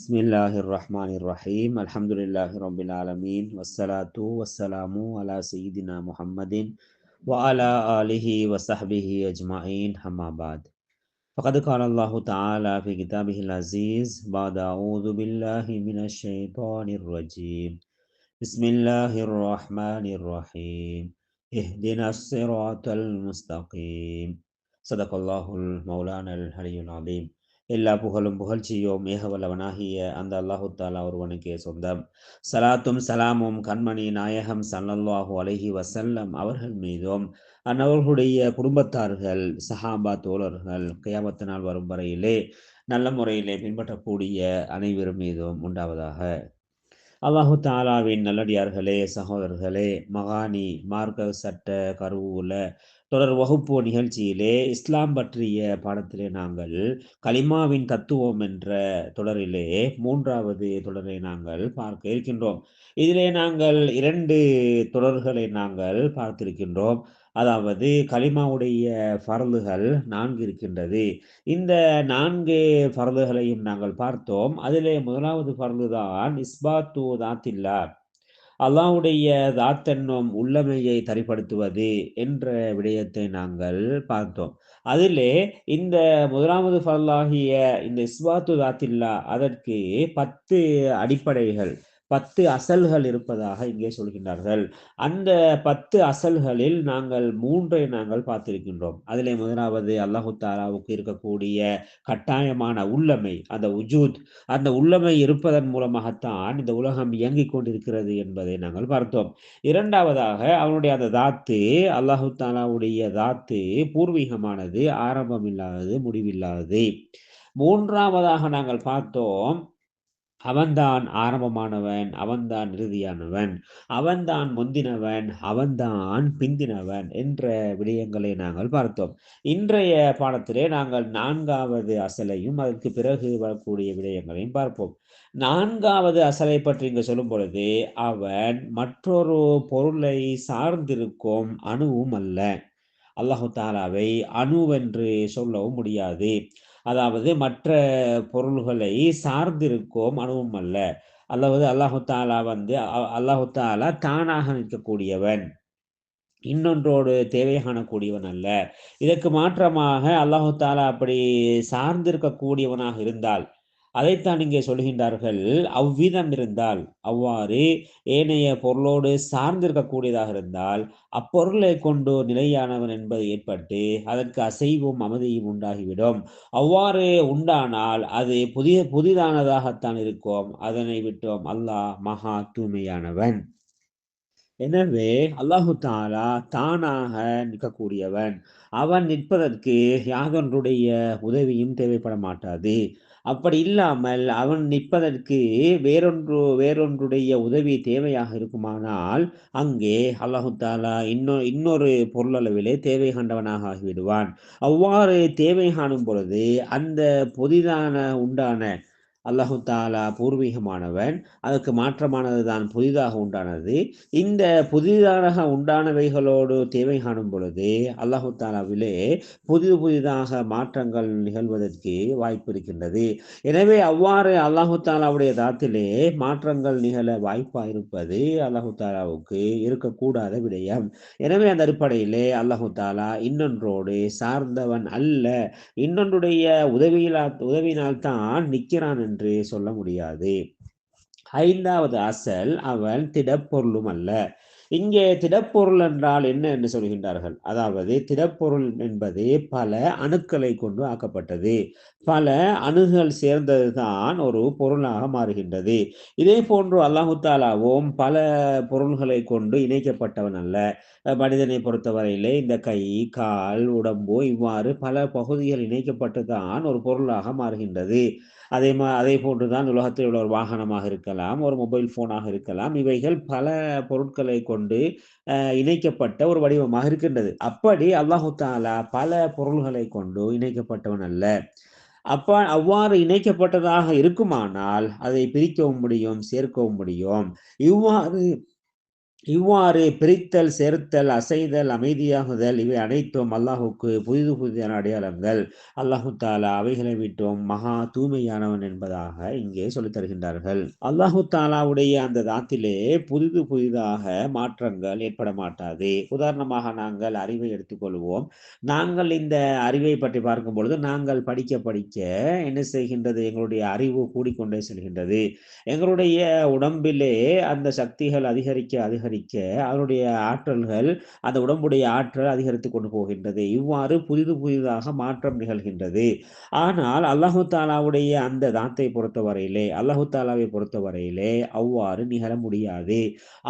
بسم الله الرحمن الرحيم الحمد لله رب العالمين والصلاة والسلام على سيدنا محمد وعلى آله وصحبه أجمعين أما بعد فقد قال الله تعالى في كتابه العزيز بعد أعوذ بالله من الشيطان الرجيم بسم الله الرحمن الرحيم اهدنا الصراط المستقيم صدق الله المولانا العلي العظيم எல்லா புகழும் புகழ்ச்சியும் மேகவல்லவனாகிய அந்த அல்லாஹு தாலா ஒருவனுக்கே சொந்தம். சலாத்தும் சலாமும் கண்மணி நாயகம் சல்லல்லாஹு அலஹி வசல்லம் அவர்கள் மீதும். அந்நவர்களுடைய குடும்பத்தார்கள் சஹாபா தோழர்கள் கியாமத்து நாள் வரும் வரையிலே நல்ல முறையிலே பின்பற்றக்கூடிய அனைவரும் மீதும் உண்டாவதாக. அல்லாஹு தாலாவின் நல்லடியார்களே சகோதரர்களே மகானி மார்க்க சட்ட கருவூல தொடர் வகுப்பு நிகழ்ச்சியிலே இஸ்லாம் பற்றிய பாடத்திலே நாங்கள் கலிமாவின் தத்துவம் என்ற தொடரிலே மூன்றாவது தொடரை நாங்கள் பார்க்க இருக்கின்றோம். இதிலே நாங்கள் இரண்டு தொடர்களை நாங்கள் பார்த்திருக்கின்றோம். அதாவது கலிமாவுடைய பரலுகள் நான்கு இருக்கின்றது. இந்த நான்கு பரலுகளையும் நாங்கள் பார்த்தோம். அதிலே முதலாவது பரலுதான் இஸ்பாத்து தாத்தில்லா. அல்லாவுடைய தாத்தென்னும் உள்ளமையை தரிப்படுத்துவது என்ற விடயத்தை நாங்கள் பார்த்தோம். அதிலே இந்த முதலாவது பரலாகிய இந்த இஸ்வாத்து தாத்தில்லா அதற்கு பத்து அடிப்படைகள். பத்து அசல்கள் இருப்பதாக இங்கே சொல்கின்றார்கள். அந்த பத்து அசல்களில் நாங்கள் மூன்றை நாங்கள் பார்த்திருக்கின்றோம். அதிலே முதலாவது அல்லாஹு தாலாவுக்கு இருக்கக்கூடிய கட்டாயமான உள்ளமை அந்த உஜூத். அந்த உள்ளமை இருப்பதன் மூலமாகத்தான் இந்த உலகம் இயங்கிக் கொண்டிருக்கிறது என்பதை நாங்கள் பார்த்தோம். இரண்டாவதாக அவனுடைய அந்த தாத்து அல்லாஹு தாலாவுடைய தாத்து பூர்வீகமானது ஆரம்பம் இல்லாதது முடிவில்லாதது. மூன்றாவதாக நாங்கள் பார்த்தோம் அவன்தான் ஆரம்பமானவன் அவன்தான் இறுதியானவன். அவன்தான் முந்தினவன் அவன்தான் பிந்தினவன் என்ற விடயங்களை நாங்கள் பார்த்தோம். இன்றைய பாடத்திலே நாங்கள் நான்காவது அசலையும் அதற்கு பிறகு வரக்கூடிய விடயங்களையும் பார்ப்போம். நான்காவது அசலை பற்றி இங்கு சொல்லும் பொழுது அவன் மற்றொரு பொருளை சார்ந்திருக்கும் அணுவும் அல்ல. அல்லாஹு தாலாவை அணுவென்று சொல்லவும் முடியாது. அதாவது மற்ற பொருள்களை சார்ந்திருக்கோம் அணுவும் அல்ல. அல்லது அல்லாஹு தாலா வந்து அல்லாஹு தாலா தானாக நிற்கக்கூடியவன். இன்னொன்றோடு தேவை காணக்கூடியவன் அல்ல. இதற்கு மாற்றமாக அல்லாஹு தாலா அப்படி சார்ந்திருக்கக்கூடியவனாக இருந்தால் அதைத்தான் இங்கே சொல்கின்றார்கள். அவ்விதம் இருந்தால் அவ்வாறு ஏனைய பொருளோடு சார்ந்திருக்கக்கூடியதாக இருந்தால் அப்பொருளை கொண்டு நிலையானவன் என்பது ஏற்பட்டு அதற்கு அசைவும் அமைதியும் உண்டாகிவிடும். அவ்வாறு உண்டானால் அது புதிய புதிதானதாகத்தான் இருக்கும். அதனை விட்டோம் அல்லாஹ் மகா தூய்மையானவன். எனவே அல்லாஹு தாலா தானாக நிற்கக்கூடியவன். அவன் நிற்பதற்கு யாதொன்றுடைய உதவியும் தேவைப்பட மாட்டாது அப்படி இல்லாமல் அவன் நிற்பதற்கு வேறொன்று வேறொன்றுடைய உதவி தேவையாக இருக்குமானால் அங்கே அல்லாஹு தாலா இன்னொரு இன்னொரு பொருளளவிலே தேவை கண்டவனாக ஆகிவிடுவான். அவ்வாறு தேவை காணும் பொழுது அந்த புதிதான உண்டான அல்லாஹு தாலா பூர்வீகமானவன். அதற்கு மாற்றமானது தான் புதிதாக உண்டானது. இந்த புதிதாக உண்டானவைகளோடு தேவை காணும் பொழுது அல்லாஹு தாலாவிலே புதிது புதிதாக மாற்றங்கள் நிகழ்வதற்கு வாய்ப்பு இருக்கின்றது. எனவே அவ்வாறு அல்லாஹு தாலாவுடைய தாத்திலே மாற்றங்கள் நிகழ வாய்ப்பாக இருப்பது அல்லாஹு தாலாவுக்கு இருக்கக்கூடாத விடயம். எனவே அந்த அடிப்படையிலே அல்லாஹு தாலா இன்னொன்றோடு சார்ந்தவன் அல்ல. இன்னொன்றுடைய உதவியிலா உதவியினால் தான் நிற்கிறான் என்று சொல்ல முடியாது. ஐந்தாவது அசல் அவன் திடப்பொருளும் அல்ல. இங்கே திடப்பொருள் என்றால் என்ன என்று சொல்கின்றார்கள்? அதாவது திடப்பொருள் என்பது பல அணுக்களை கொண்டு ஆக்கப்பட்டது. பல அணுகள் சேர்ந்ததுதான் ஒரு பொருளாக மாறுகின்றது. இதே போன்று அல்லாஹு தாலாவும் பல பொருள்களை கொண்டு இணைக்கப்பட்டவன் அல்ல. மனிதனை பொறுத்தவரையிலே இந்த கை கால் உடம்பு இவ்வாறு பல பகுதிகள் இணைக்கப்பட்டு தான் ஒரு பொருளாக மாறுகின்றது. அதே மா அதே போன்றுதான் உலகத்தில் உள்ள ஒரு வாகனமாக இருக்கலாம் ஒரு மொபைல் போனாக இருக்கலாம் இவைகள் பல பொருட்களை கொண்டு இணைக்கப்பட்ட ஒரு வடிவமாக இருக்கின்றது. அப்படி அல்லாஹு தாலா பல பொருள்களை கொண்டு இணைக்கப்பட்டவன் அல்ல. அப்பா அவ்வாறு இணைக்கப்பட்டதாக இருக்குமானால் அதை பிரிக்கவும் முடியும் சேர்க்கவும் முடியும். இவ்வாறு இவ்வாறு பிரித்தல் சேர்த்தல் அசைதல் அமைதியாகுதல் இவை அனைத்தும் அல்லாஹுக்கு புதிது புதிதான அடையாளங்கள். அல்லாஹு தாலா அவைகளை விட்டோம் மகா தூய்மையானவன் என்பதாக இங்கே சொல்லித் தருகின்றார்கள். அல்லாஹு தாலாவுடைய அந்த தாத்திலே புதிது புதிதாக மாற்றங்கள் ஏற்பட மாட்டாது. உதாரணமாக நாங்கள் அறிவை எடுத்துக்கொள்வோம். நாங்கள் இந்த அறிவை பற்றி பார்க்கும் பொழுது நாங்கள் படிக்க படிக்க என்ன செய்கின்றது? எங்களுடைய அறிவு கூடிக்கொண்டே செல்கின்றது. எங்களுடைய உடம்பிலே அந்த சக்திகள் அதிகரிக்க அதிகரிக்க அதனுடைய ஆற்றல்கள் அந்த உடம்புடைய ஆற்றல் அதிகரித்து கொண்டு போகின்றது. இவ்வாறு புதிது புதிதாக மாற்றம் நிகழ்கின்றது. ஆனால் அல்லாஹு தாலாவுடைய அந்த தாத்தை பொறுத்தவரையிலே அல்லாஹு தாலாவை பொறுத்தவரையிலே அவ்வாறு நிகழ முடியாது.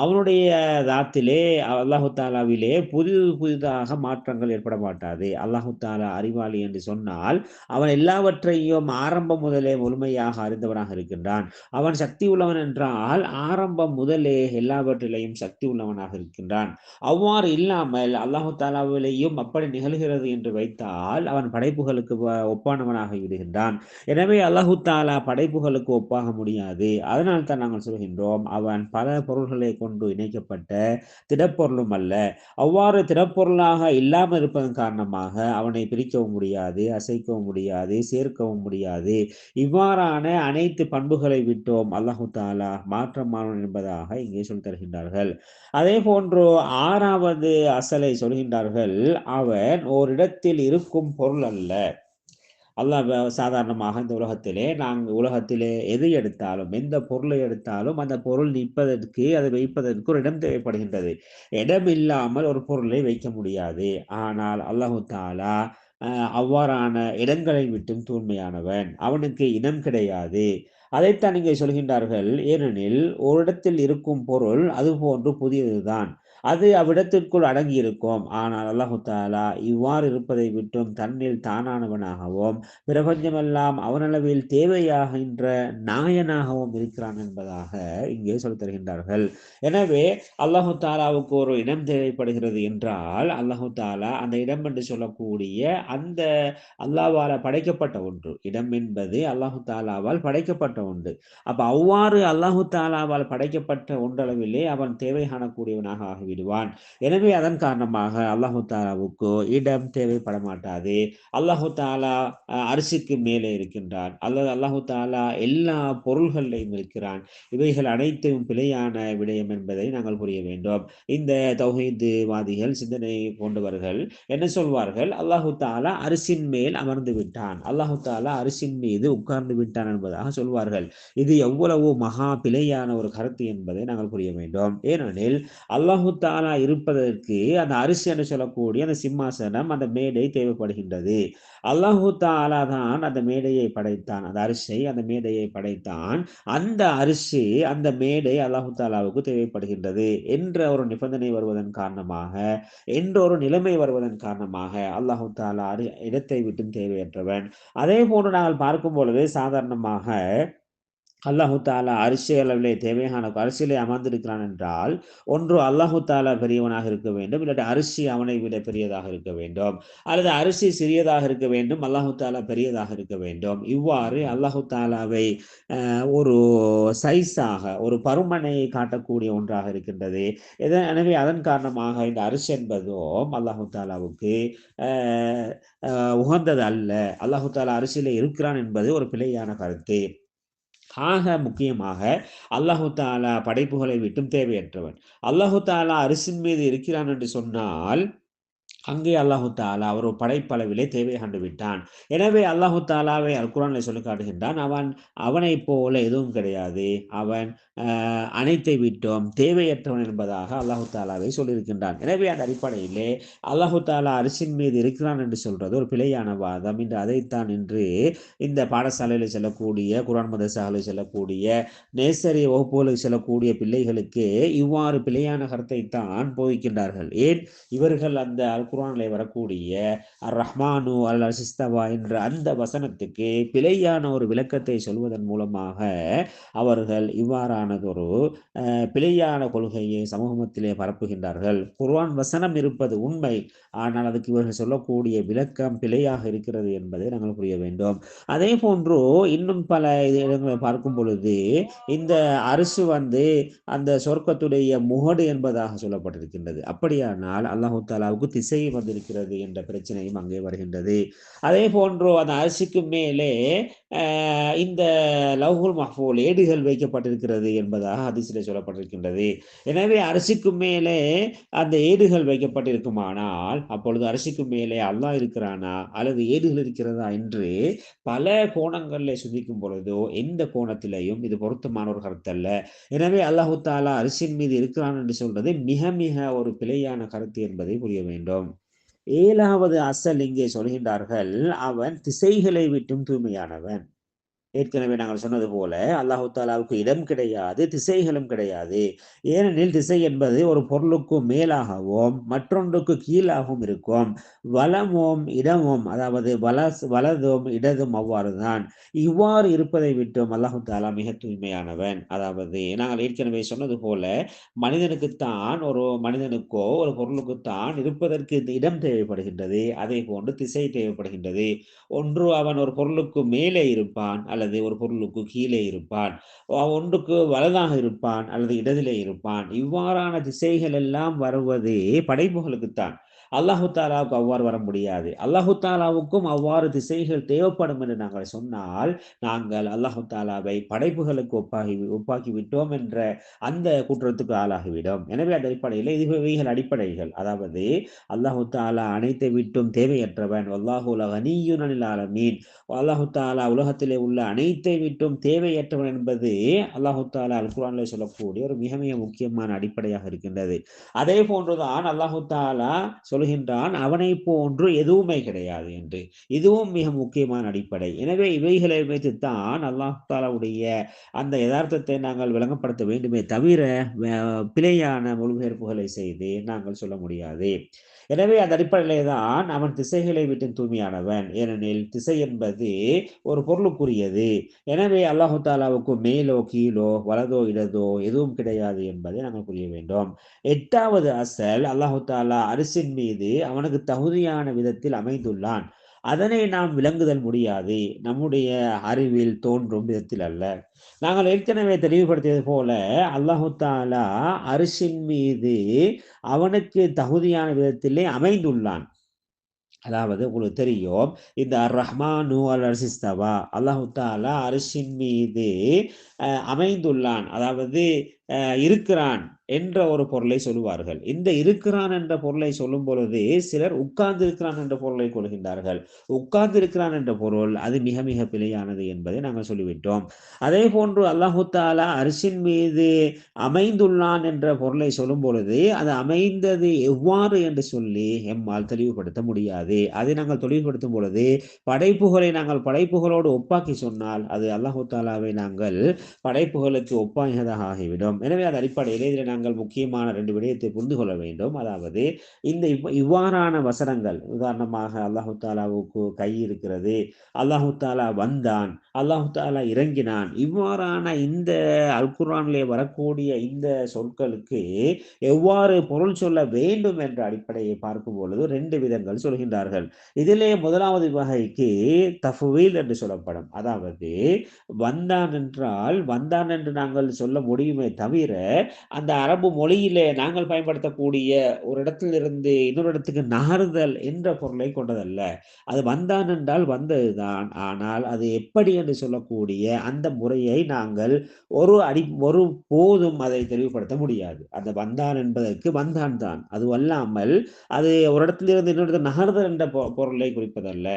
அவனுடைய தாத்திலே அல்லாஹு தாலாவிலே புதிது புதிதாக மாற்றங்கள் ஏற்பட மாட்டாது. அல்லாஹு தாலா அறிவாளி என்று சொன்னால் அவன் எல்லாவற்றையும் ஆரம்பம் முதலே முழுமையாக அறிந்தவனாக இருக்கின்றான். அவன் சக்தி உள்ளவன் என்றால் ஆரம்பம் முதலே எல்லாவற்றிலையும் சக்தி சக்தி உள்ளவனாக இருக்கின்றான். அவ்வாறு இல்லாமல் அல்லாஹு தாலாவிலேயும் அப்படி நிகழ்கிறது என்று வைத்தால் அவன் படைப்புகளுக்கு ஒப்பானவனாக விடுகின்றான். எனவே அல்லாஹு தாலா படைப்புகளுக்கு ஒப்பாக முடியாது. அதனால் தான் நாங்கள் சொல்கின்றோம் அவன் பல பொருள்களை கொண்டு இணைக்கப்பட்ட திடப்பொருளும் அல்ல. அவ்வாறு திடப்பொருளாக இல்லாமல் இருப்பதன் காரணமாக அவனை பிரிக்கவும் முடியாது அசைக்கவும் முடியாது சேர்க்கவும் முடியாது. இவ்வாறான அனைத்து பண்புகளை விட்டோம் அல்லாஹு தாலா மாற்றமானவன் என்பதாக இங்கே சொல்லி தருகின்றார்கள். அதே போன்று ஆறாவது அசலை சொல்கின்றார்கள் அவன் ஓரிடத்தில் இருக்கும் பொருள் அல்ல. அல்லாஹ் சாதாரணமாக இந்த உலகத்திலே நாங்கள் உலகத்திலே எது எடுத்தாலும் எந்த பொருளை எடுத்தாலும் அந்த பொருள் நிற்பதற்கு அதை வைப்பதற்கு ஒரு இடம் தேவைப்படுகின்றது. இடம் இல்லாமல் ஒரு பொருளை வைக்க முடியாது. ஆனால் அல்லாஹு தாலா அஹ், அவ்வாறான இடங்களை விட்டும் தூய்மையானவன். அவனுக்கு இடம் கிடையாது. அதைத்தான் இங்கே சொல்கின்றார்கள். ஏனெனில் ஒரு இடத்தில் இருக்கும் பொருள் அது போன்று புதியதுதான். அது அவ்விடத்திற்குள் அடங்கியிருக்கும். ஆனால் அல்லாஹு தாலா இவ்வாறு இருப்பதை விட்டும் தன்னில் தானானவனாகவும் பிரபஞ்சமெல்லாம் அவனளவில் தேவையாகின்ற நாயனாகவும் இருக்கிறான் என்பதாக இங்கே சொல்லத் தருகின்றார்கள். எனவே அல்லாஹு தாலாவுக்கு ஒரு இடம் தேவைப்படுகிறது என்றால் அல்லாஹு தாலா அந்த இடம் என்று சொல்லக்கூடிய அந்த அல்லாஹ்வால படைக்கப்பட்ட ஒன்று. இடம் என்பது அல்லாஹு தாலாவால் படைக்கப்பட்ட ஒன்று. அப்ப அவ்வாறு அல்லாஹு தாலாவால் படைக்கப்பட்ட ஒன்றளவிலே அவன் தேவை காணக்கூடியவனாக போய்விடுவான் எனவே அதன் காரணமாக அல்லாஹு தாலாவுக்கு இடம் தேவைப்பட மாட்டாது அல்லாஹு தாலா அரிசிக்கு மேலே இருக்கின்றான். அல்லது அல்லாஹு தாலா எல்லா பொருள்களையும் இருக்கிறான் இவைகள் அனைத்தும் பிழையான விடயம் என்பதை நாங்கள் புரிய வேண்டும். இந்த தௌஹீதுவாதிகள் சிந்தனை கொண்டவர்கள் என்ன சொல்வார்கள்? அல்லாஹு தாலா அரிசின் மேல் அமர்ந்து விட்டான். அல்லாஹு தாலா அரிசின் மீது உட்கார்ந்து விட்டான் என்பதாக சொல்வார்கள். இது எவ்வளவு மகா பிழையான ஒரு கருத்து என்பதை நாங்கள் புரிய வேண்டும். ஏனெனில் அல்லாஹு தாலா இருப்பதற்கு அந்த அரிசி என்று சொல்லக்கூடிய அந்த சிம்மாசனம் அந்த மேடை தேவைப்படுகின்றது. அல்லாஹு தாலா தான் அந்த மேடையை படைத்தான். அந்த அரிசை அந்த மேடையை படைத்தான். அந்த அரிசி அந்த மேடை அல்லாஹு தாலாவுக்கு தேவைப்படுகின்றது என்ற ஒரு நிபந்தனை வருவதன் காரணமாக என்ற ஒரு நிலைமை வருவதன் காரணமாக அல்லாஹு தாலா அரி இடத்தை விட்டும் தேவையற்றவன். அதே போன்று நாங்கள் பார்க்கும் பொழுது சாதாரணமாக அல்லாஹு தாலா அரிசி அளவிலே தேவையான அரிசியிலே அமர்ந்திருக்கிறான் என்றால் ஒன்று அல்லாஹு தாலா பெரியவனாக இருக்க வேண்டும் இல்லாட்டி அரிசி அவனை விட பெரியதாக இருக்க வேண்டும். அல்லது அரிசி சிறியதாக இருக்க வேண்டும் அல்லாஹு தாலா பெரியதாக இருக்க வேண்டும். இவ்வாறு அல்லாஹு தாலாவை ஒரு சைஸாக ஒரு பருமனையை காட்டக்கூடிய ஒன்றாக இருக்கின்றது. இதன் எனவே அதன் காரணமாக இந்த அரிசி என்பதும் அல்லாஹு தாலாவுக்கு உகந்தது அல்ல அல்லாஹு தாலா அரிசியில் இருக்கிறான் என்பது ஒரு பிழையான கருத்து. ஆக முக்கியமாக அல்லாஹு தாலா படைப்புகளை விட்டும் தேவையற்றவன். அல்லாஹு தாலா அரிசின் மீது இருக்கிறான் என்று சொன்னால் அங்கே அல்லாஹு தாலா அவர் படைப்பளவிலே தேவை கண்டு விட்டான். எனவே அல்லாஹு தாலாவை அல் குரானில் சொல்லி காட்டுகின்றான் அவன் அவனைப் போல எதுவும் கிடையாது. அவன் அனைத்தை விட்டோம் தேவையற்றவன் என்பதாக அல்லாஹு தாலாவை சொல்லியிருக்கின்றான். எனவே அந்த அடிப்படையிலே அல்லாஹு தாலா அரிசின் மீது இருக்கிறான் என்று சொல்றது ஒரு பிழையான வாதம். இன்று அதைத்தான் இன்று இந்த பாடசாலையில் செல்லக்கூடிய குரான் மதசாலையில் செல்லக்கூடிய நேசரி வகுப்புகளுக்கு செல்லக்கூடிய பிள்ளைகளுக்கு இவ்வாறு பிழையான கருத்தை தான் போதிக்கின்றார்கள். ஏன்? இவர்கள் அந்த குரானிலே வரக்கூடிய அர் ரஹ்மானு அல் அசிஸ்தவா என்ற அந்த வசனத்துக்கு பிழையான ஒரு விளக்கத்தை சொல்வதன் மூலமாக அவர்கள் இவ்வாறானதொரு பிழையான கொள்கையை சமூகத்திலே பரப்புகின்றார்கள். குர்வான் வசனம் இருப்பது உண்மை ஆனால் அதுக்கு இவர்கள் சொல்லக்கூடிய விளக்கம் பிழையாக இருக்கிறது என்பதை நாங்கள் புரிய வேண்டும். அதே போன்று இன்னும் பல இடங்களை பார்க்கும் பொழுது இந்த அரசு வந்து அந்த சொர்க்கத்துடைய முகடு என்பதாக சொல்லப்பட்டிருக்கின்றது. அப்படியானால் அல்லாஹு தாலாவுக்கு திசை வந்திருக்கிறது என்ற பிரச்சனையும் அங்கே வருகின்றது. அதே போன்று அந்த அரிசிக்கு மேலே இந்த லவ்ஹுல் மஹ்பூல் ஏடுகள் வைக்கப்பட்டிருக்கிறது என்பதாக அதிசயில் சொல்லப்பட்டிருக்கின்றது. எனவே அரிசிக்கு மேலே அந்த ஏடுகள் வைக்கப்பட்டிருக்குமானால் அப்பொழுது அரிசிக்கு மேலே அல்லாஹ் இருக்கிறானா? அல்லது ஏடுகள் இருக்கிறதா என்று பல கோணங்களில் சிந்திக்கும் பொழுதோ எந்த கோணத்திலையும் இது பொருத்தமான ஒரு கருத்தல்ல. எனவே அல்லாஹு தாலா அரிசியின் மீது இருக்கிறான் என்று சொல்றது மிக மிக ஒரு பிழையான கருத்து என்பதை புரிய வேண்டும். ஏழாவது அசல் இங்கே சொல்கின்றார்கள் அவன் திசைகளை விட்டும் தூய்மையானவன். ஏற்கனவே நாங்கள் சொன்னது போல அல்லாஹு தாலாவுக்கு இடம் கிடையாது திசைகளும் கிடையாது. ஏனெனில் திசை என்பது ஒரு பொருளுக்கும் மேலாகவும் மற்றொன்றுக்கு கீழாகவும் இருக்கும். வளமும் இடமும் அதாவது வல வலதும் இடதும் அவ்வாறு தான் இவ்வாறு இருப்பதை விட்டும் அல்லாஹு தாலா மிக தூய்மையானவன். அதாவது நாங்கள் ஏற்கனவே சொன்னது போல மனிதனுக்குத்தான் ஒரு மனிதனுக்கோ ஒரு பொருளுக்குத்தான் இருப்பதற்கு இந்த இடம் தேவைப்படுகின்றது. அதே போன்று திசை தேவைப்படுகின்றது. ஒன்று அவன் ஒரு பொருளுக்கு மேலே இருப்பான் அல்லது ஒரு பொருளுக்கு கீழே இருப்பான். ஒன்றுக்கு வலதாக இருப்பான் அல்லது இடதிலே இருப்பான். இவ்வாறான திசைகள் எல்லாம் வருவது படைப்புகளுக்குத்தான். அல்லாஹு தாலாவுக்கு அவ்வாறு வர முடியாது. அல்லாஹு தாலாவுக்கும் அவ்வாறு திசைகள் தேவைப்படும் என்று நாங்கள் சொன்னால் நாங்கள் அல்லாஹு தாலாவை படைப்புகளுக்கு ஒப்பாகி ஒப்பாக்கி விட்டோம் என்ற அந்த குற்றத்துக்கு ஆளாகிவிடும். எனவே அந்த அடிப்படையில் இதுவைகள் அடிப்படைகள். அதாவது அல்லாஹு தாலா அனைத்தை விட்டும் தேவையற்றவன் அல்லாஹு அனியுனில் ஆலமீன். அல்லாஹு தாலா உலகத்திலே உள்ள அனைத்தை விட்டும் தேவையற்றவன் என்பது அல்லாஹு தாலா அல் குரானில் சொல்லக்கூடிய ஒரு மிக மிக முக்கியமான அடிப்படையாக இருக்கின்றது. அதே போன்றுதான் அல்லாஹு தாலா சொல்ல சொல்கின்றான் அவனை போன்று எதுவுமே கிடையாது என்று. இதுவும் மிக முக்கியமான அடிப்படை. எனவே இவைகளை வைத்துத்தான் அல்லாஹாலாவுடைய அந்த யதார்த்தத்தை நாங்கள் விளங்கப்படுத்த வேண்டுமே தவிர பிழையான மொழிபெயர்ப்புகளை செய்து நாங்கள் சொல்ல முடியாது. எனவே அந்த அடிப்படையிலே தான் அவன் திசைகளை விட்டு தூய்மையானவன். ஏனெனில் திசை என்பது ஒரு பொருளுக்குரியது. எனவே அல்லாஹு தாலாவுக்கு மேலோ கீழோ வலதோ இடதோ எதுவும் கிடையாது என்பதை நாங்கள் புரிய வேண்டும். எட்டாவது அசல் அல்லாஹு தாலா அரிசின் மீது அவனுக்கு தகுதியான விதத்தில் அமைந்துள்ளான். அதனை நாம் விளங்குதல் முடியாது. நம்முடைய அறிவில் தோன்றும் விதத்தில் அல்ல. நாங்கள் ஏற்கனவே தெளிவுபடுத்தியது போல அல்லாஹு தாலா அரிசின் மீது அவனுக்கு தகுதியான விதத்திலே அமைந்துள்ளான். அதாவது உங்களுக்கு தெரியும் இந்த ரஹ்மானு அல் அரிசிஸ்தவா அல்லாஹு தாலா அரிசின் மீது அமைந்துள்ளான். அதாவது இருக்கிறான் என்ற ஒரு பொருளை சொல்லுவார்கள். இந்த இருக்கிறான் என்ற பொருளை சொல்லும் பொழுது சிலர் உட்கார்ந்து இருக்கிறான் என்ற பொருளை கொள்கின்றார்கள். உட்கார்ந்து இருக்கிறான் என்ற பொருள் அது மிக மிக பிழையானது என்பதை நாங்கள் சொல்லிவிட்டோம். அதே போன்று அல்லாஹு தாலா அரிசின் மீது அமைந்துள்ளான் என்ற பொருளை சொல்லும் பொழுது அது அமைந்தது எவ்வாறு என்று சொல்லி எம்மால் தெளிவுபடுத்த முடியாது. அதை நாங்கள் தெளிவுபடுத்தும் பொழுது படைப்புகளை நாங்கள் படைப்புகளோடு ஒப்பாக்கி சொன்னால் அது அல்லாஹு தாலாவை நாங்கள் படைப்புகளுக்கு ஒப்பாகியதாக ஆகிவிடும். எனவே அது அடிப்படையில் இதில் நாங்கள் முக்கியமான ரெண்டு விடயத்தை புரிந்து கொள்ள வேண்டும். அதாவது இந்த இவ்வாறான வசனங்கள் உதாரணமாக அல்லாஹு தாலாவுக்கு கை இருக்கிறது அல்லாஹு தாலா வந்தான் அல்லாஹு தாலா இறங்கினான் இவ்வாறான இந்த அல்குரானிலே வரக்கூடிய இந்த சொற்களுக்கு எவ்வாறு பொருள் சொல்ல வேண்டும் என்ற அடிப்படையை பார்க்கும் பொழுது ரெண்டு விதங்கள் சொல்கின்றார்கள். இதிலே முதலாவது வகைக்கு தஃபுவீல் என்று சொல்லப்படும். அதாவது வந்தான் என்றால் வந்தான் என்று நாங்கள் சொல்ல முடியுமே தவிர அந்த அரபு மொழியிலே நாங்கள் பயன்படுத்தக்கூடிய ஒரு இடத்திலிருந்து இன்னொரு இடத்துக்கு நகருதல் என்ற பொருளை கொண்டதல்ல. அது வந்தான் என்றால் வந்ததுதான். ஆனால் அது எப்படி என்று சொல்லக்கூடிய அந்த முறையை நாங்கள் ஒரு அடி ஒரு போதும் அதை தெளிவுபடுத்த முடியாது. அந்த வந்தான் என்பதற்கு வந்தான் தான். அது அல்லாமல் அது ஒரு இடத்திலிருந்து இன்னொரு நகர்தல் என்ற பொருளை குறிப்பதல்ல.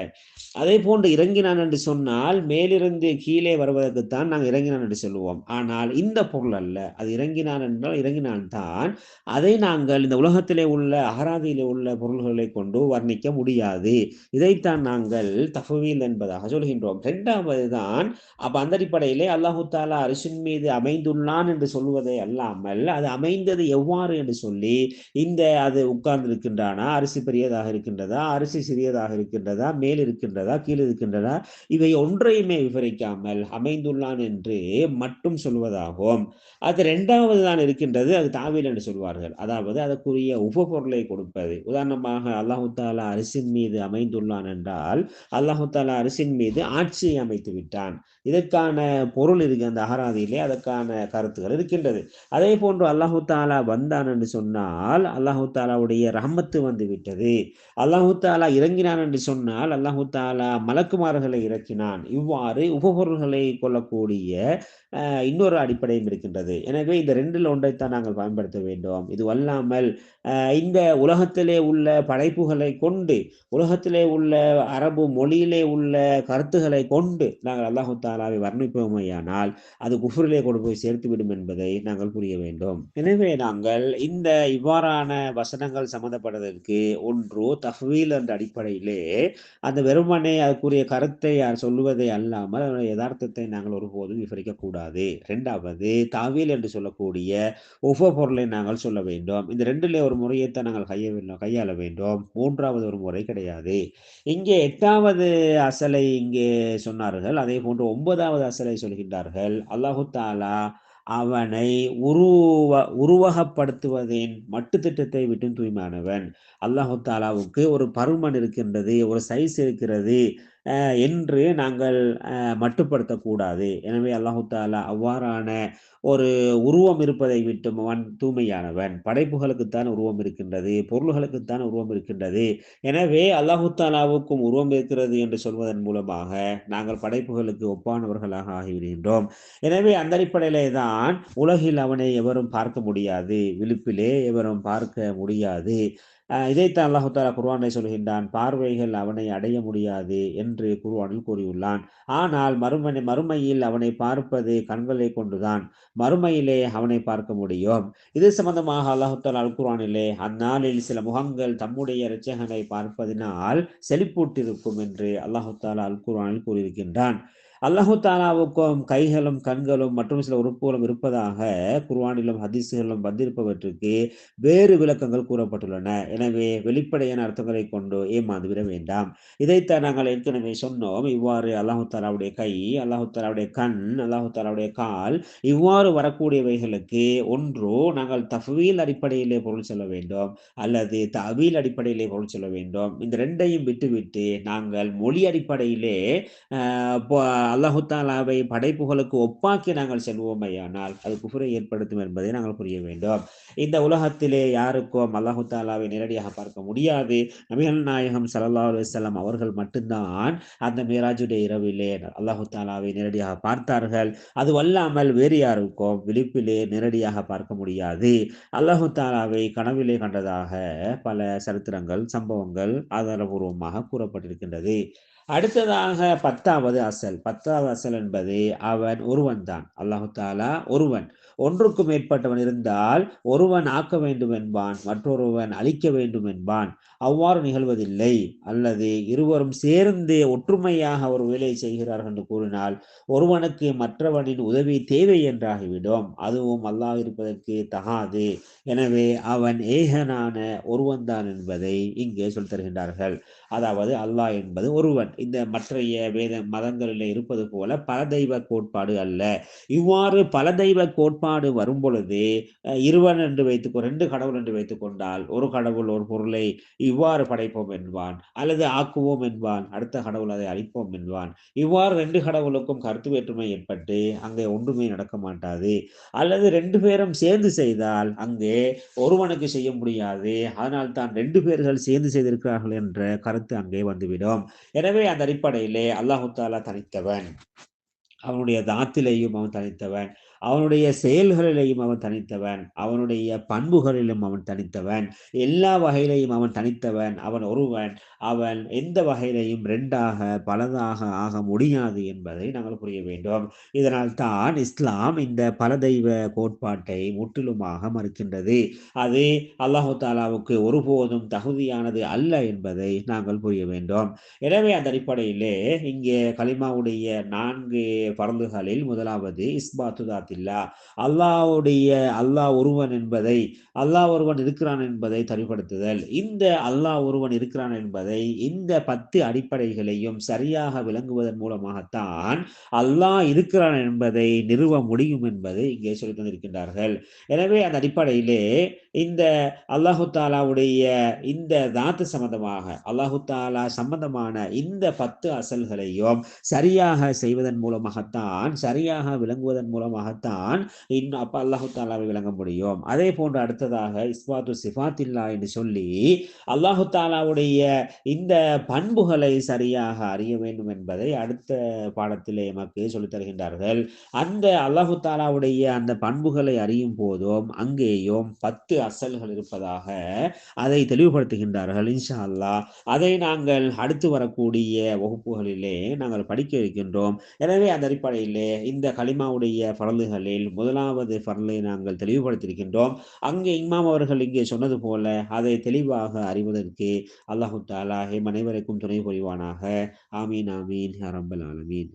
அதே போன்று இறங்கினான் என்று சொன்னால் மேலிருந்து கீழே வருவதற்குத்தான் நாங்கள் இறங்கினான் என்று சொல்லுவோம். ஆனால் இந்த பொருள் அல்ல. அது இறங்கினான் என்றால் இறங்கினான் தான் அதை நாங்கள் இந்த உலகத்திலே உள்ள அகராதியிலே உள்ள பொருள்களை கொண்டு வர்ணிக்க முடியாது. இதைத்தான் நாங்கள் தஃபவீல் என்பதாக சொல்கின்றோம். இரண்டாவது தான் அப்போ அந்த அடிப்படையிலே அல்லாஹு தாலா அரிசின் மீது அமைந்துள்ளான் என்று சொல்வதை அல்லாமல் அது அமைந்தது எவ்வாறு என்று சொல்லி இந்த அது உட்கார்ந்து இருக்கின்றானா அரிசி பெரியதாக இருக்கின்றதா அரிசி சிறியதாக இருக்கின்றதா மேல் இருக்கின்றதா கீழ் இருக்கின்றதா இவை ஒன்றையுமே விவரிக்காமல் அமைந்துள்ளான் என்று மட்டும் சொல்வதாகும். அது ரெண்டாவது தான் இருக்கின்றது அது தாவில் என்று சொல்வார்கள். அதாவது அதற்குரிய உபபொருளை கொடுப்பது. உதாரணமாக அல்லாஹு தாலா அரசின் மீது அமைந்துள்ளான் என்றால் அல்லாஹு தாலா அரிசின் மீது ஆட்சியை அமைத்து விட்டான். இதற்கான பொருள் இருக்கு அந்த அகராதியிலே அதற்கான கருத்துக்கள் இருக்கின்றது. அதே போன்று அல்லாஹு தாலா வந்தான் என்று சொன்னால் அல்லாஹு தாலாவுடைய ரஹமத்து வந்து விட்டது. அல்லாஹு தாலா இறங்கினான் என்று சொன்னால் அல்லாஹு தாலா மலக்குமார்களை இறக்கினான். இவ்வாறு உபபொருள்களை கொள்ளக்கூடிய இன்னொரு அடிப்படையும் இருக்கின்றது. எனவே இந்த ரெண்டில் ஒன்றைத்தான் நாங்கள் பயன்படுத்த வேண்டும். இது அல்லாமல் இந்த உலகத்திலே உள்ள படைப்புகளை கொண்டு உலகத்திலே உள்ள அரபு மொழியிலே உள்ள கருத்துக்களை கொண்டு நாங்கள் அல்லாஹு தாலாவை வர்ணிப்போமையானால் அது குஃபரிலே கொண்டு போய் சேர்த்துவிடும் என்பதை நாங்கள் புரிய வேண்டும். எனவே நாங்கள் இந்த இவ்வாறான வசனங்கள் சம்மந்தப்படுவதற்கு ஒன்று தஃவீல் என்ற அடிப்படையிலே அந்த வெறுமனை அதுக்குரிய கருத்தை சொல்லுவதை அல்லாமல் அதனுடைய யதார்த்தத்தை நாங்கள் ஒருபோதும் விவரிக்கக்கூடாது. கூடாது ரெண்டாவது தாவீல் என்று என்று சொல்லக்கூடிய உப நாங்கள் சொல்ல வேண்டும். இந்த ரெண்டுல ஒரு முறையைத்தான் நாங்கள் கைய கையாள வேண்டும். மூன்றாவது ஒரு முறை கிடையாது. இங்கே எட்டாவது அசலை இங்கே சொன்னார்கள். அதே போன்று ஒன்பதாவது அசலை சொல்கின்றார்கள். அல்லாஹு தாலா அவனை உருவ உருவகப்படுத்துவதின் மட்டு திட்டத்தை விட்டு தூய்மானவன் அல்லாஹு தாலாவுக்கு ஒரு பருமன் இருக்கின்றது ஒரு சைஸ் இருக்கிறது என்று நாங்கள் மட்டுப்படுத்தக்கூடாது. எனவே அல்லாஹு தாலா அவ்வாறான ஒரு உருவம் இருப்பதை விட்டு அவன் தூய்மையானவன். படைப்புகளுக்குத்தான் உருவம் இருக்கின்றது பொருள்களுக்குத்தான் உருவம் இருக்கின்றது. எனவே அல்லாஹு தாலாவுக்கும் உருவம் இருக்கிறது என்று சொல்வதன் மூலமாக நாங்கள் படைப்புகளுக்கு ஒப்பானவர்களாக ஆகிவிடுகின்றோம். எனவே அந்த அடிப்படையிலே தான் உலகில் அவனை எவரும் பார்க்க முடியாது விழிப்பிலே எவரும் பார்க்க முடியாது. இதைத்தான் அல்லாஹு தாலா குர்வானை சொல்கின்றான் பார்வைகள் அவனை அடைய முடியாது என்று குர்வானில் கூறியுள்ளான். ஆனால் மறுமனை மறுமையில் அவனை பார்ப்பது கண்களை கொண்டுதான் மறுமையிலே அவனை பார்க்க முடியும். இது சம்பந்தமாக அல்லாஹு தாலா அல் குர்வானிலே அந்நாளில் சில முகங்கள் தம்முடைய இரட்சகனை பார்ப்பதினால் செழிப்பூட்டிருக்கும் என்று அல்லாஹு தாலா அல் குர்வானில் கூறியிருக்கின்றான். அல்லாஹு தாலாவுக்கும் கைகளும் கண்களும் மற்றும் சில உறுப்புகளும் இருப்பதாக குர்வானிலும் ஹதீசுகளிலும் வந்திருப்பவற்றுக்கு வேறு விளக்கங்கள் கூறப்பட்டுள்ளன. எனவே வெளிப்படையான அர்த்தங்களை கொண்டு ஏமாந்து விட வேண்டாம். இதைத்தான் நாங்கள் ஏற்கனவே சொன்னோம். இவ்வாறு அல்லாஹு தாலாவுடைய கை அல்லாஹு தாலாவுடைய கண் அல்லாஹு தாலாவுடைய கால் இவ்வாறு வரக்கூடியவைகளுக்கு ஒன்றோ நாங்கள் தஃவீல் அடிப்படையிலே பொருள் சொல்ல வேண்டும். அல்லது தவீல் அடிப்படையிலே பொருள் சொல்ல வேண்டும். இந்த ரெண்டையும் விட்டுவிட்டு நாங்கள் மொழி அடிப்படையிலே அல்லாஹுத்தாலாவை படைப்புகளுக்கு ஒப்பாக்கி நாங்கள் செல்வோமையானால் அது குஃபுரை ஏற்படுத்தும் என்பதை நாங்கள் புரிய வேண்டும். இந்த உலகத்திலே யாருக்கும் அல்லாஹுத்தாலாவை நேரடியாக பார்க்க முடியாது. நபிகள் நாயகம் சல்லா அலுவலாம் அவர்கள் மட்டும்தான் அந்த மீராஜுடைய இரவிலே அல்லாஹு தாலாவை நேரடியாக பார்த்தார்கள். அது வல்லாமல் வேறு யாருக்கும் விழிப்பிலே நேரடியாக பார்க்க முடியாது. அல்லாஹு தாலாவை கனவிலே கண்டதாக பல சரித்திரங்கள் சம்பவங்கள் ஆதாரபூர்வமாக கூறப்பட்டிருக்கின்றது. அடுத்ததாக பத்தாவது அசல். பத்தாவது அசல் என்பது அவன் ஒருவன் தான் அல்லாஹு தாலா ஒருவன். ஒன்றுக்கும் மேற்பட்டவன் இருந்தால் ஒருவன் ஆக்க வேண்டும் என்பான் மற்றொருவன் அழிக்க வேண்டும் என்பான் அவ்வாறு நிகழ்வதில்லை. அல்லது இருவரும் சேர்ந்து ஒற்றுமையாக ஒரு வேலையை செய்கிறார்கள் என்று கூறினால் ஒருவனுக்கு மற்றவனின் உதவி தேவை என்றாகிவிடும். அதுவும் அல்லாஹ் இருப்பதற்கு தகாது. எனவே அவன் ஏகனான ஒருவன் தான் என்பதை இங்கே சொல் தருகின்றார்கள். அதாவது அல்லாஹ் என்பது ஒருவன். இந்த மற்றைய வேத மதங்களில் இருப்பது போல பல தெய்வ கோட்பாடு அல்ல. இவ்வாறு பல தெய்வ கோட்பாடு வரும் பொழுது இருவன் என்று வைத்துக்கோ ரெண்டு கடவுள் என்று வைத்துக் கொண்டால் ஒரு கடவுள் ஒரு பொருளை இவ்வாறு படைப்போம் என்பான். அல்லது ஆக்குவோம் என்பான். அடுத்த கடவுள் அதை அழிப்போம் என்பான். இவ்வாறு ரெண்டு கடவுளுக்கும் கருத்து வேற்றுமை ஏற்பட்டு அங்கே ஒன்றுமே நடக்க மாட்டாது. அல்லது ரெண்டு பேரும் சேர்ந்து செய்தால் அங்கே ஒருவனுக்கு செய்ய முடியாது. அதனால் தான் ரெண்டு பேர்கள் சேர்ந்து செய்திருக்கிறார்கள் என்ற கருத்து அங்கே வந்துவிடும். எனவே அந்த அடிப்படையிலே அல்லாஹு தாலா தனித்தவன். அவனுடைய தாத்திலேயும் அவன் தனித்தவன். அவனுடைய செயல்களிலையும் அவன் தனித்தவன். அவனுடைய பண்புகளிலும் அவன் தனித்தவன். எல்லா வகையிலையும் அவன் தனித்தவன் அவன் ஒருவன். அவன் எந்த வகையிலையும் ரெண்டாக பலதாக ஆக முடியாது என்பதை நாங்கள் புரிய வேண்டும். இதனால் தான் இஸ்லாம் இந்த பல தெய்வ கோட்பாட்டை முற்றிலுமாக மறுக்கின்றது. அது அல்லாஹு தாலாவுக்கு ஒருபோதும் தகுதியானது அல்ல என்பதை நாங்கள் புரிய வேண்டும். எனவே அந்த அடிப்படையிலே இங்கே கலிமாவுடைய நான்கு பரந்துகளில் முதலாவது இஸ்பாத்து தாத்தில்லா அல்லாவுடைய அல்லாஹ் ஒருவன் என்பதை அல்லாஹ் ஒருவன் இருக்கிறான் என்பதை தெளிவுபடுத்துதல் இந்த அல்லாஹ் ஒருவன் இருக்கிறான் என்பதை இந்த பத்து அடிப்படைகளையும் சரியாக விளங்குவதன் மூலமாகத்தான் அல்லாஹ் இருக்கிறான் என்பதை நிறுவ முடியும் என்பதை இங்கே சொல்லி தந்திருக்கின்றார்கள். எனவே அந்த அடிப்படையிலே இந்த அல்லாஹு தாலாவுடைய இந்த தாத்து சம்பந்தமாக அல்லாஹு தாலா சம்பந்தமான இந்த பத்து அசல்களையும் சரியாக செய்வதன் மூலமாகத்தான் சரியாக விளங்குவதன் மூலமாக தான் இன்னும் அப்ப அல்லாஹு தாலாவை விளங்க முடியும். அதே போன்று அடுத்ததாக இஸ்பாத்து சிஃபாத்தில்லா என்று சொல்லி அல்லாஹு தாலாவுடைய இந்த பண்புகளை சரியாக அறிய வேண்டும் என்பதை அடுத்த பாடத்திலே எமக்கு சொல்லித் தருகின்றார்கள். அந்த அல்லாஹு தாலாவுடைய அந்த பண்புகளை அறியும் போதும் அங்கேயும் பத்து அசல்கள் இருப்பதாக அதை தெளிவுபடுத்துகின்றார்கள். இன்ஷா அல்லா அதை நாங்கள் அடுத்து வரக்கூடிய வகுப்புகளிலே நாங்கள் படிக்க இருக்கின்றோம். எனவே அந்த அடிப்படையிலே இந்த கலிமாவுடைய பரலுகளில் முதலாவது பரலை நாங்கள் தெளிவுபடுத்தியிருக்கின்றோம். அங்கே இமாம் அவர்கள் இங்கே சொன்னது போல அதை தெளிவாக அறிவதற்கு அல்லாஹு தாலா எம் அனைவருக்கும் துணை புரிவானாக. ஆமீன் ஆமீன் அரம்பல் ஆலமீன்.